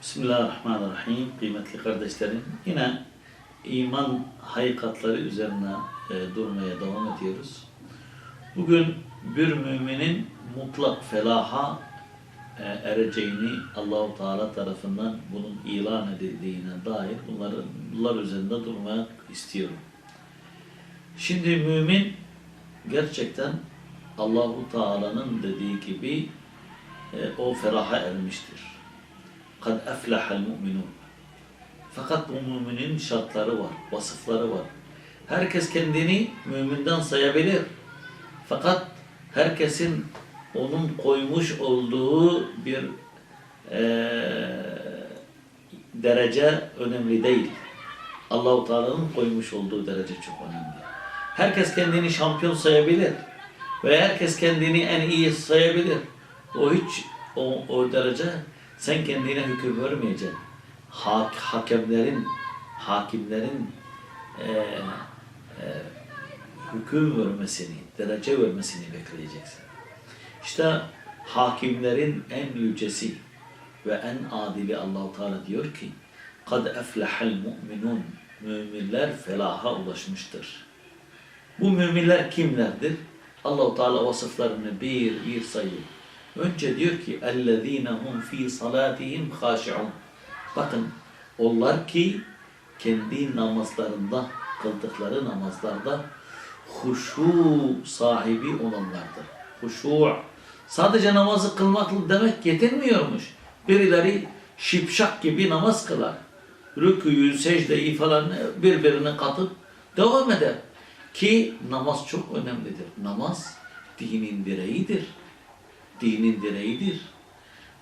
Bismillahirrahmanirrahim. Kıymetli kardeşlerim, yine iman hakikatları üzerine e, durmaya devam ediyoruz. Bugün bir müminin mutlak felaha e, ereceğini Allahu Teala tarafından bunun ilan edildiğine dair bunları, bunlar üzerinde durmak istiyorum. Şimdi mümin gerçekten Allahu Teala'nın dediği gibi e, o feraha ermiştir. Kad eflahal mu'minun. Fakat bu müminin şartları var, vasıfları var. Herkes kendini müminden sayabilir. Fakat herkesin onun koymuş olduğu bir eee, derece önemli değil. Allahu Teala'nın koymuş olduğu derece çok önemli. Herkes kendini şampiyon sayabilir ve herkes kendini en iyi sayabilir. O hiç o, o derece sen kendine hüküm vermeyeceksin. Hak, hakemlerin, hakimlerin eee eee, hüküm vermesini, derece vermesini bekleyeceksin. İşte hakimlerin en yücesi ve en adili Allahu Teala diyor ki: "Kad eflahal mu'minun." Müminler felaha ulaşmıştır. Bu müminler kimlerdir? Allahu Teala vasıflarını bir bir sayıyor. Önce diyor ki: "Ellezîne hum fî salâtihim khâşi'ûn." Bakın onlar ki kendi namazlarında kıldıkları namazlarda huşu sahibi olanlardır. Huşu sadece namazı kılmak demek yetinmiyormuş. Birileri şipşak gibi namaz kılar. Rüküyü, secdeyi falan birbirine katıp devam eder. Ki namaz çok önemlidir. Namaz dinin direğidir. Dinin direğidir.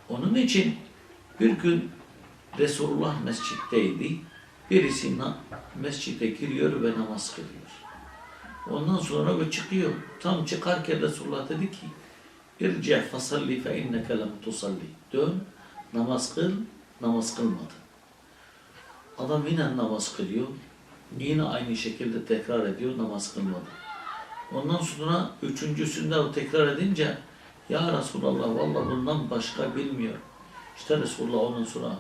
Onun için bir gün Resulullah mescitteydi. Birisi mescide giriyor ve namaz kılıyor. Ondan sonra o çıkıyor. Tam çıkarken Resulullah dedi ki İrci' fasalli fe inneke lem tusalli. Dön, namaz kıl, namaz kılmadın. Adam yine namaz kılıyor. Yine aynı şekilde tekrar ediyor, namaz kılmadı. Ondan sonra üçüncüsünde o tekrar edince Ya Resulallah vallahi bundan başka bilmiyorum. İşte Resulullah ondan sonra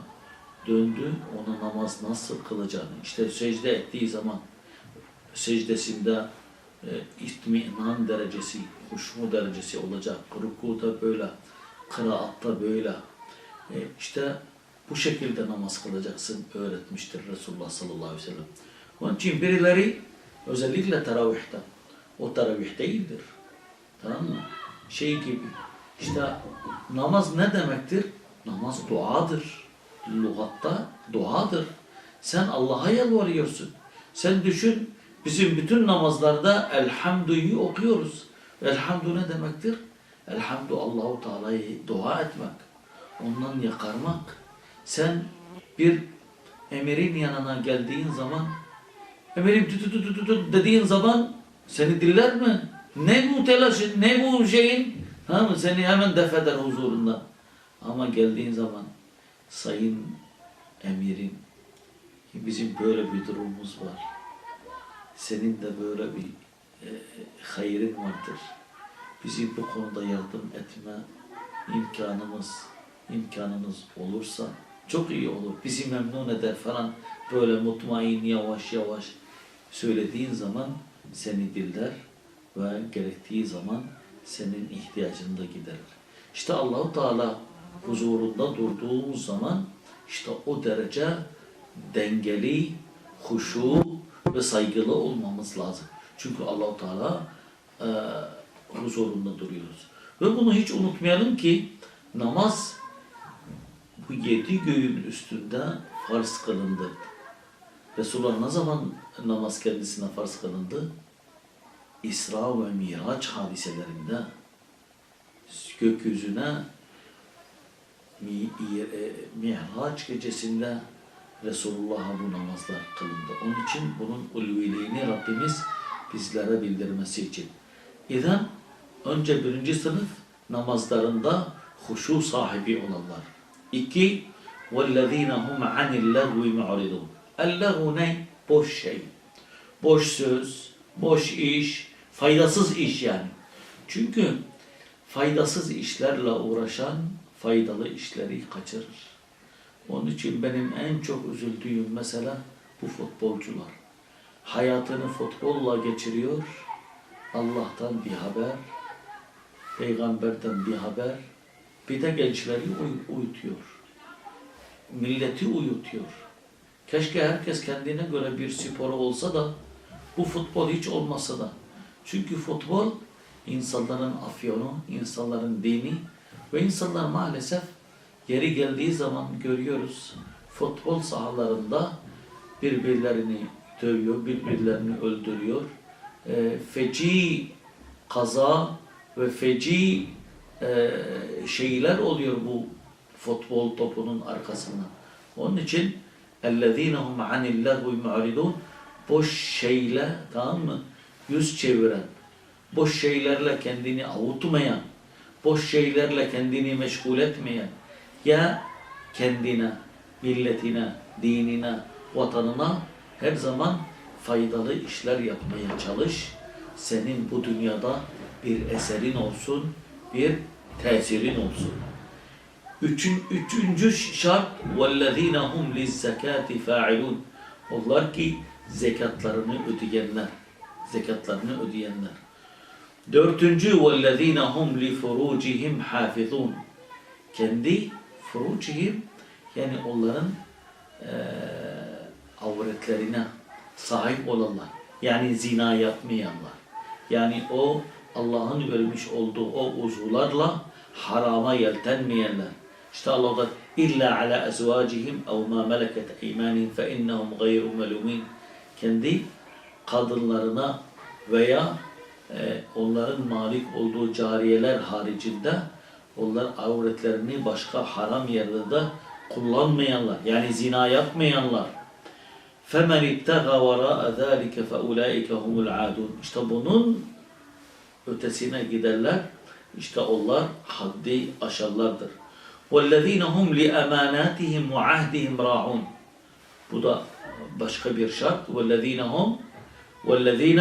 döndü, ona namaz nasıl kılacağını, işte secde ettiği zaman secdesinde e, itminan derecesi, huşmu derecesi olacak. Rukuda böyle, kıraatta böyle. E, işte bu şekilde namaz kılacaksın öğretmiştir Resulullah sallallahu aleyhi ve sellem. Onun için birileri özellikle teravihte, o teravih değildir. Tamam mı? Şey gibi, işte namaz ne demektir? Namaz duadır. Lugatta duadır. Sen Allah'a yalvarıyorsun. Sen düşün, bizim bütün namazlarda elhamdü'yü okuyoruz. Elhamdü ne demektir? Elhamdü Allahu Teala'yı dua etmek. Ondan yakarmak. Sen bir emirin yanına geldiğin zaman emirim tü tü tü tü tü dediğin zaman seni diller mi? Ne bu telaşın, ne bu şeyin? Ha mı? Seni hemen def eder huzurunda. Ama geldiğin zaman sayın emirin bizim böyle bir durumumuz var. Senin de böyle bir e, hayrın vardır. Bizi bu konuda yardım etme imkanımız imkanımız olursa çok iyi olur. Bizi memnun eder falan böyle mutmain yavaş yavaş söylediğin zaman seni diller ve gerektiği zaman senin ihtiyacını da giderir. İşte Allahu Teala huzurunda durduğumuz zaman işte o derece dengeli, huşu ve saygılı olmamız lazım. Çünkü Allahu Teala e, huzurunda duruyoruz. Ve bunu hiç unutmayalım ki namaz bu yedi göğün üstünde farz kılındı. Resulullah ne zaman namaz kendisine farz kılındı? İsra ve Miraç hadiselerinde gökyüzüne Mi- e, Miraç gecesinde Resulullah'a bu namazlar kılındı. Onun için bunun ulviliğini Rabbimiz bizlere bildirmesi için. İden önce birinci sınıf namazlarında huşu sahibi olanlar. İki, وَالَّذ۪ينَ هُمْ عَنِ اللَّغْوِ مُعْرِضُونَ El-laghu ne? Boş şey. Boş söz, boş iş, faydasız iş yani. Çünkü faydasız işlerle uğraşan faydalı işleri kaçırır. Onun için benim en çok üzüldüğüm mesela bu futbolcular. Hayatını futbolla geçiriyor. Allah'tan bir haber, peygamberden bir haber, bir de gençleri uy- uyutuyor. Milleti uyutuyor. Keşke herkes kendine göre bir sporu olsa da bu futbol hiç olmasa da. Çünkü futbol insanların afyonu, insanların dini ve insanlar maalesef yeri geldiği zaman görüyoruz futbol sahalarında birbirlerini dövüyor, birbirlerini öldürüyor. E, feci kaza ve feci e, şeyler oluyor bu futbol topunun arkasında. Onun için اَلَّذ۪ينَ هُمْ عَنِ اللّٰهُ مُعْرِضُونَ boş şeyle tamam mı? Yüz çeviren, boş şeylerle kendini avutmayan, boş şeylerle kendini meşgul etmeyen ya kendine, milletine, dinine, vatanına her zaman faydalı işler yapmaya çalış. Senin bu dünyada bir eserin olsun, bir tesirin olsun. Üçün, üçüncü şart وَالَّذ۪ينَ هُمْ لِلزَّكَاتِ فَاعِلُونَ Onlar ki zekatlarını ödeyenler. Zekatlarını ödeyenler. Dördüncü وَالَّذ۪ينَ هُمْ لِفُرُوجِهِمْ حَافِظُونَ Kendi furucihim yani onların eee avretlerine sahip olanlar. Yani zina yapmayanlar. Yani o Allah'ın vermiş olduğu o uzuvlarla harama yeltenmeyenler. İşte Allah da illa ala ezvacihim ev ma meleket eymanihim fe innehum gayru melumin. kendi kadınlarına veya e, onların malik olduğu cariyeler haricinde onlar avretlerini başka haram yerde de kullanmayanlar yani zina yapmayanlar فَمَنْ اِبْتَغَى وَرَاءَ ذَٰلِكَ فَاُولَٰئِكَ هُمُ الْعَادُونَ İşte bunun ötesine giderler. İşte onlar haddi aşarlardır. وَالَّذ۪ينَ هُمْ لِأَمَانَاتِهِمْ وَعَهْدِهِمْ رَاعُونَ bu da başka bir şart. وَالَّذ۪ينَ هُمْ وَالَّذ۪ينَ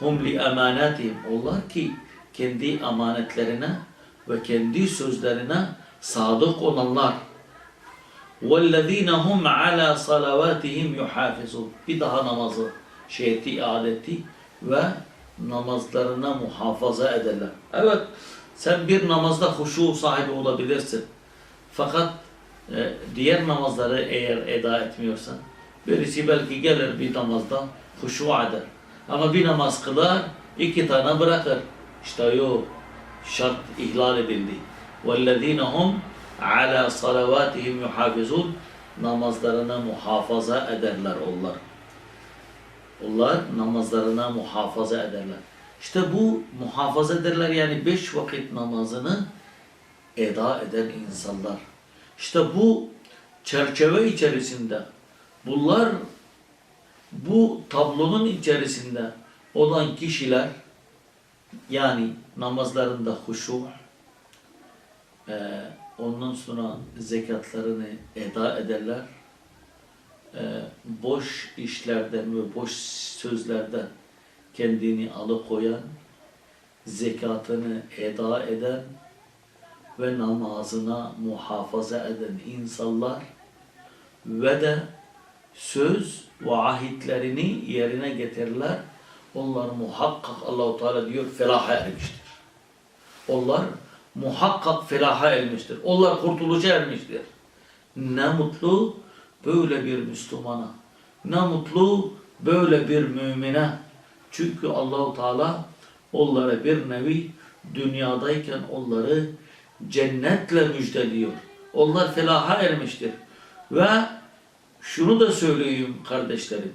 هُمْ لِأَمَانَاتِهِمْ Onlar ki kendi amanetlerine ve kendi sözlerine sadık olanlar. وَالَّذ۪ينَ هُمْ عَلَى صَلَوَاتِهِمْ يُحَافِظُونَ Bir daha namazı şey etti, ve namazlarına muhafaza ederler. Evet, sen bir namazda huşu sahibi olabilirsin. Fakat e, diğer namazları eğer eda etmiyorsan, birisi belki gelir bir namazda huşu eder. Ama bir namaz kılar, iki tane bırakır. İşte yok, şart ihlal edildi. وَالَّذ۪ينَ هُمْ عَلَى صَلَوَاتِهِمْ يُحَافِظُونَ Namazlarına muhafaza ederler onlar. Onlar namazlarına muhafaza ederler. İşte bu muhafaza ederler yani beş vakit namazını eda eden insanlar. İşte bu çerçeve içerisinde bunlar bu tablonun içerisinde olan kişiler yani namazlarında huşu, e, ondan sonra zekatlarını eda ederler, e, boş işlerden ve boş sözlerden kendini alıkoyan, zekatını eda eden ve namazına muhafaza eden insanlar ve de söz ve ahitlerini yerine getirirler. Onlar muhakkak Allahu Teala diyor felaha ermiştir. Onlar muhakkak felaha ermiştir. Onlar kurtuluşa ermiştir. Ne mutlu böyle bir Müslümana. Ne mutlu böyle bir mümine. Çünkü Allahu Teala onlara bir nevi dünyadayken onları cennetle müjdeliyor. Onlar felaha ermiştir. Ve şunu da söyleyeyim kardeşlerim.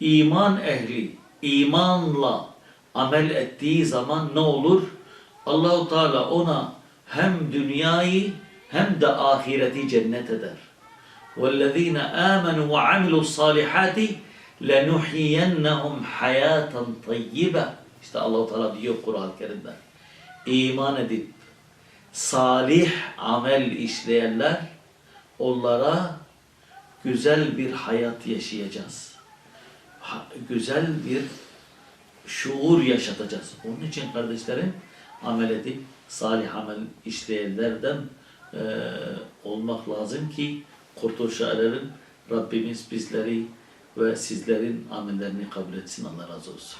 İman ehli imanla amel ettiği zaman ne olur? Allahu Teala ona hem dünyayı hem de ahireti cennet eder. وَالَّذ۪ينَ آمَنُوا وَعَمِلُوا الصَّالِحَاتِ لَنُحْيِيَنَّهُمْ حَيَاةً طَيِّبًا İşte Allah-u Teala diyor Kur'an-ı Kerim'de. İman edip salih amel işleyenler onlara güzel bir hayat yaşayacağız. Ha- güzel bir şuur yaşatacağız. Onun için kardeşlerim amel edip salih amel işleyenlerden eee, olmak lazım ki kurtuluşa erelim. Rabbimiz bizleri ve sizlerin amellerini kabul etsin. Allah razı olsun.